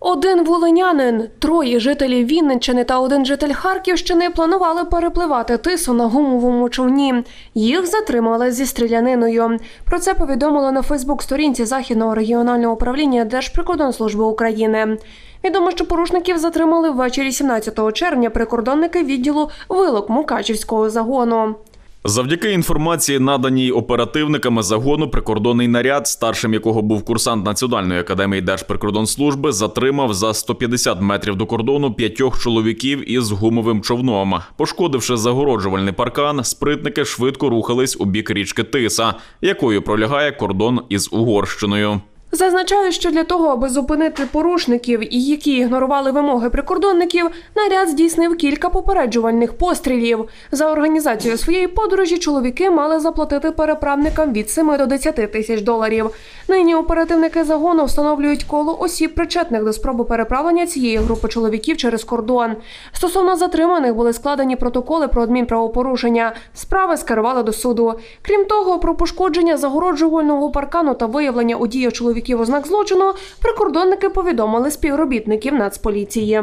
Один волинянин, троє жителів Вінниччини та один житель Харківщини планували перепливати тису на гумовому човні. Їх затримали зі стріляниною. Про це повідомило на Фейсбук-сторінці Західного регіонального управління Держприкордонслужби України. Відомо, що порушників затримали ввечері 17 червня прикордонники відділу Вилок Мукачівського загону. Завдяки інформації, наданій оперативниками загону, прикордонний наряд, старшим якого був курсант Національної академії Держприкордонслужби, затримав за 150 метрів до кордону п'ятьох чоловіків із гумовим човном. Пошкодивши загороджувальний паркан, спритники швидко рухались у бік річки Тиса, якою пролягає кордон із Угорщиною. Зазначаю, що для того, аби зупинити порушників, які ігнорували вимоги прикордонників, наряд здійснив кілька попереджувальних пострілів. За організацію своєї подорожі чоловіки мали заплатити переправникам від 7 до 10 тисяч доларів. Нині оперативники загону встановлюють коло осіб, причетних до спроби переправлення цієї групи чоловіків через кордон. Стосовно затриманих були складені протоколи про адмінправопорушення. Справи скерували до суду. Крім того, про пошкодження загороджувального паркану та виявлення у діях чоловіків ознак злочину прикордонники повідомили співробітників Нацполіції.